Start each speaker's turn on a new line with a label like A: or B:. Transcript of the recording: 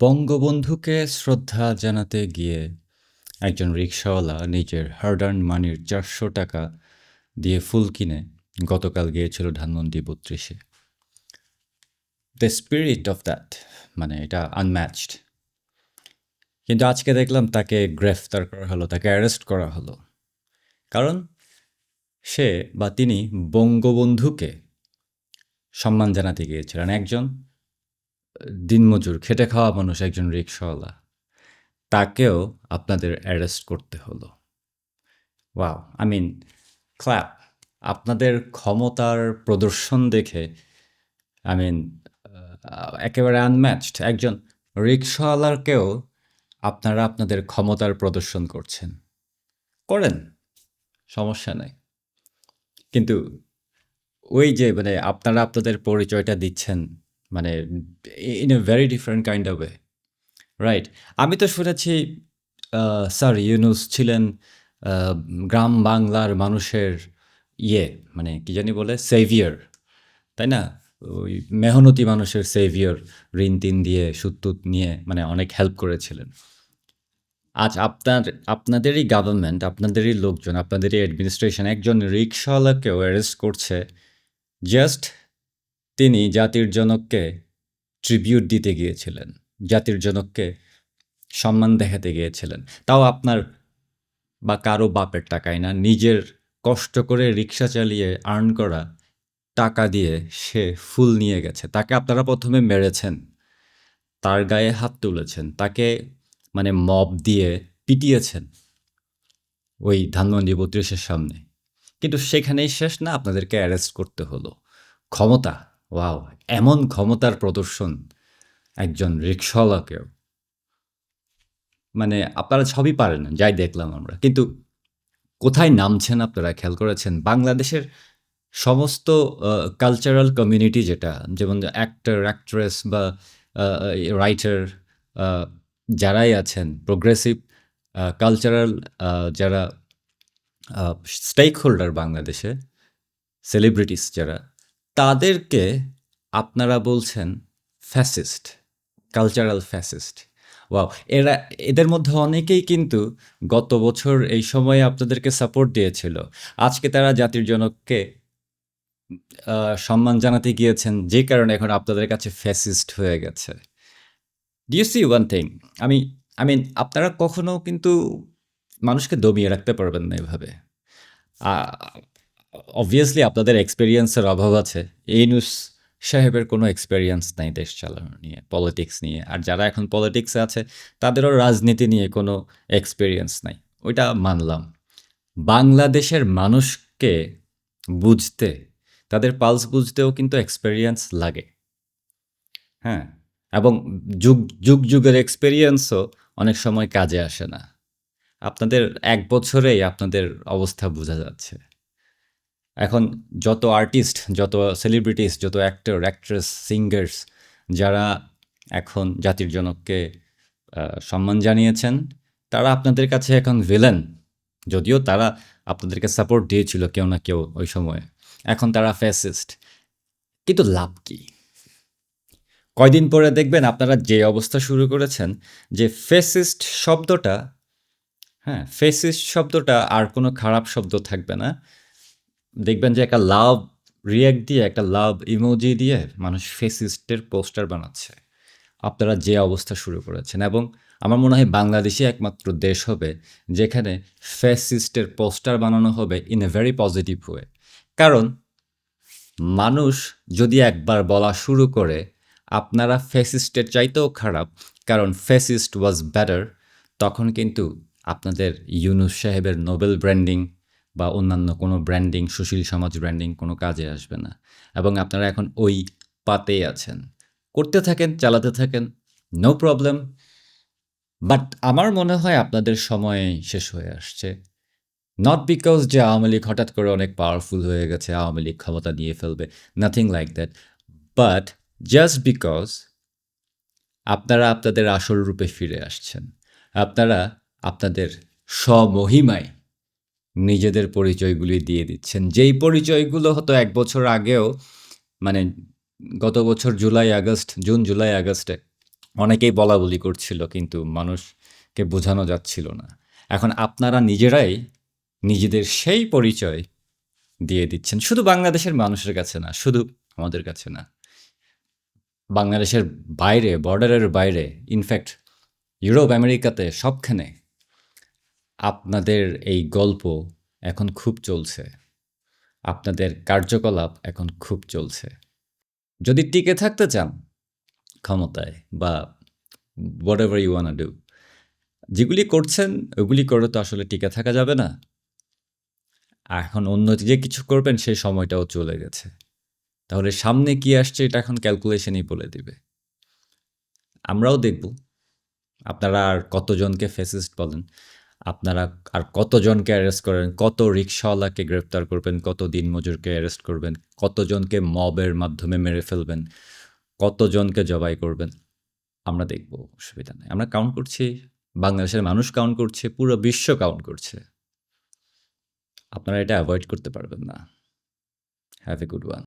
A: বঙ্গবন্ধুকে শ্রদ্ধা জানাতে গিয়ে একজন রিকশাওয়ালা নিজের হার্ড আর্ন মানির চারশো টাকা দিয়ে ফুল কিনে গতকাল গিয়েছিল ধানমন্ডি বত্রিশে। দ্য স্পিরিট অফ দ্যাট মানে এটা আনম্যাচড কিন্তু আজকে দেখলাম তাকে গ্রেফতার করা হলো, তাকে অ্যারেস্ট করা হলো। কারণ সে বা তিনি বঙ্গবন্ধুকে সম্মান জানাতে গিয়েছিলেন। একজন দিনমজুর, খেটে খাওয়া মানুষ একজন রিক্সাওয়ালা। তাকেও আপনাদের অ্যারেস্ট করতে হলো। ওয়াও, আই মিন, ক্ল্যাপ, আপনাদের ক্ষমতার প্রদর্শন দেখে, আই মিন একেবারে আনম্যাচড একজন রিক্সাওয়ালারকেও আপনারা আপনাদের ক্ষমতার প্রদর্শন করছেন। করেন, সমস্যা নাই। কিন্তু ওই যে মানে আপনারা আপনাদের পরিচয়টা দিচ্ছেন মানে in a very different kind of way right আমি তো শুনেছি স্যার ইউনুস ছিলেন গ্রাম বাংলার মানুষের ইয়ে মানে কি জানি বলে সেভিয়ার তাই না? ওই মেহনতি মানুষের সেভিয়ার ঋণ তিন দিয়ে সুত্তুত নিয়ে মানে অনেক হেল্প করেছিলেন। আজ আপনার, আপনাদেরই গভর্নমেন্ট আপনাদেরই লোকজন, আপনাদেরই অ্যাডমিনিস্ট্রেশন একজন রিক্সাওয়ালাকেও অ্যারেস্ট করছে জাস্ট তিনি জাতির জনককে ট্রিবিউট দিতে গিয়েছিলেন, জাতির জনককে সম্মান দেখাতে গিয়েছিলেন। তাও আপনার বা কারও বাপের টাকায় না, নিজের কষ্ট করে রিক্সা চালিয়ে আর্ন করা টাকা দিয়ে সে ফুল নিয়ে গেছে। তাকে আপনারা প্রথমে মেরেছেন, তার গায়ে হাত তুলেছেন, তাকে মানে মব দিয়ে পিটিয়েছেন ওই ধানমন্ডি বত্রিশের সামনে। কিন্তু সেখানেই শেষ না, আপনাদেরকে অ্যারেস্ট করতে হলো। ক্ষমতা ওয়াও, এমন ক্ষমতার প্রদর্শন একজন রিক্সাওয়ালাকেও মানে আপনারা সবই পারেন যাই দেখলাম আমরা। কিন্তু কোথায় নামছেন আপনারা, খেয়াল করেছেন? বাংলাদেশের সমস্ত কালচারাল কমিউনিটি যেটা, যেমন অ্যাক্টর অ্যাক্ট্রেস বা রাইটার যারাই আছেন প্রোগ্রেসিভ কালচারাল যারা স্টেক হোল্ডার বাংলাদেশে সেলিব্রিটিস যারা তাদেরকে আপনারা বলছেন ফ্যাসিস্ট কালচারাল ফ্যাসিস্ট ওয়াও এরা, এদের মধ্যে অনেকেই কিন্তু গত বছর এই সময়ে আপনাদেরকে সাপোর্ট দিয়েছিল। আজকে তারা জাতির জনককে সম্মান জানাতে গিয়েছেন, যে কারণে এখন আপনাদের কাছে ফ্যাসিস্ট হয়ে গেছে। ডিউ সি ওয়ান থিং আমি আই মিন আপনারা কখনো কিন্তু মানুষকে দমিয়ে রাখতে পারবেন না এভাবে। অবভিয়াসলি আপনাদের এক্সপিরিয়েন্সের অভাব আছে। এই নিউজ সাহেবের কোনো এক্সপিরিয়েন্স নাই দেশ চালানো নিয়ে পলিটিক্স নিয়ে। আর যারা এখন পলিটিক্সে আছে, তাদেরও রাজনীতি নিয়ে কোনো এক্সপিরিয়েন্স নাই। ওইটা মানলাম। বাংলাদেশের মানুষকে বুঝতে, তাদের পালস বুঝতেও কিন্তু এক্সপিরিয়েন্স লাগে। হ্যাঁ? এবং যুগ যুগ, যুগের এক্সপিরিয়েন্সও অনেক সময় কাজে আসে না। আপনাদের এক বছরেই আপনাদের অবস্থা বোঝা যাচ্ছে। এখন যত আর্টিস্ট যত সেলিব্রিটিস যত অ্যাক্টর অ্যাক্ট্রেস সিঙ্গার্স যারা এখন জাতির জনককে সম্মান জানিয়েছেন, তারা আপনাদের কাছে এখন ভিলেন যদিও তারা আপনাদেরকে সাপোর্ট দিয়েছিল কেউ না কেউ ওই সময়ে। এখন তারা ফ্যাসিস্ট কিন্তু লাভ কি? কয়দিন পরে দেখবেন আপনারা যে অবস্থা শুরু করেছেন, যে ফেসিস্ট শব্দটা হ্যাঁ ফেসিস্ট শব্দটা আর কোনো খারাপ শব্দ থাকবে না। দেখবেন যে একটা লাভ রিয়াক্ট দিয়ে, একটা লাভ ইমোজি দিয়ে মানুষ ফেসিস্টের পোস্টার বানাচ্ছে। আপনারা যে অবস্থা শুরু করেছেন এবং আমার মনে হয় বাংলাদেশই একমাত্র দেশ হবে যেখানে ফেসিস্টের পোস্টার বানানো হবে in a very positive way কারণ মানুষ যদি একবার বলা শুরু করে, আপনারা ফেসিস্টের চাইতেও খারাপ, কারণ ফেসিস্ট ওয়াজ বেটার তখন কিন্তু আপনাদের ইউনুস সাহেবের নোবেল ব্র্যান্ডিং বা অন্যান্য কোনো ব্র্যান্ডিং সুশীল সমাজ ব্র্যান্ডিং কোনো কাজে আসবে না। এবং আপনারা এখন ওই পাতেই আছেন। করতে থাকেন, চালাতে থাকেন নো প্রবলেম বাট আমার মনে হয় আপনাদের সময় শেষ হয়ে আসছে। নট বিকজ যে আওয়ামী লীগ হঠাৎ করে অনেক পাওয়ারফুল হয়ে গেছে, আওয়ামী লীগ ক্ষমতা নিয়ে ফেলবে nothing like that but just because আপনারা আপনাদের আসল রূপে ফিরে আসছেন। আপনারা আপনাদের স্বমহিমায় নিজেদের পরিচয়গুলি দিয়ে দিচ্ছেন। যেই পরিচয়গুলো হতো এক বছর আগেও মানে গত বছর জুলাই, আগস্ট, জুন, জুলাই, আগস্টে অনেকেই বলাবলি করছিল, কিন্তু মানুষকে বোঝানো যাচ্ছিল না। এখন আপনারা নিজেরাই নিজেদের সেই পরিচয় দিয়ে দিচ্ছেন। শুধু বাংলাদেশের মানুষের কাছে না, শুধু আমাদের কাছে না। বাংলাদেশের বাইরে বর্ডারের বাইরে ইনফ্যাক্ট ইউরোপ আমেরিকাতে সবখানে আপনাদের এই গল্প এখন খুব চলছে। আপনাদের কার্যকলাপ এখন খুব চলছে। যদি টিকে থাকতে চান ক্ষমতায় বা whatever you want do যেগুলি করছেন ওগুলি করে তো আসলে টিকে থাকা যাবে না। এখন অন্য যে কিছু করবেন সেই সময়টাও চলে গেছে। তাহলে সামনে কি আসছে এটা এখন ক্যালকুলেশনই বলে দিবে। আমরাও দেখব। আপনারা আর কতজনকে ফেসিস্ট বলেন? আপনারা আর কতজনকে অ্যারেস্ট করেন, কত রিক্সাওয়ালাকে গ্রেপ্তার করবেন, কত দিনমজুরকে অ্যারেস্ট করবেন, কতজনকে মবের মাধ্যমে মেরে ফেলবেন, কতজনকে জবাই করবেন, আমরা দেখব, অসুবিধা নেই। আমরা কাউন্ট করছি, বাংলাদেশের মানুষ কাউন্ট করছে, পুরো বিশ্ব কাউন্ট করছে। আপনারা এটা অ্যাভয়েড করতে পারবেন না। Have a good one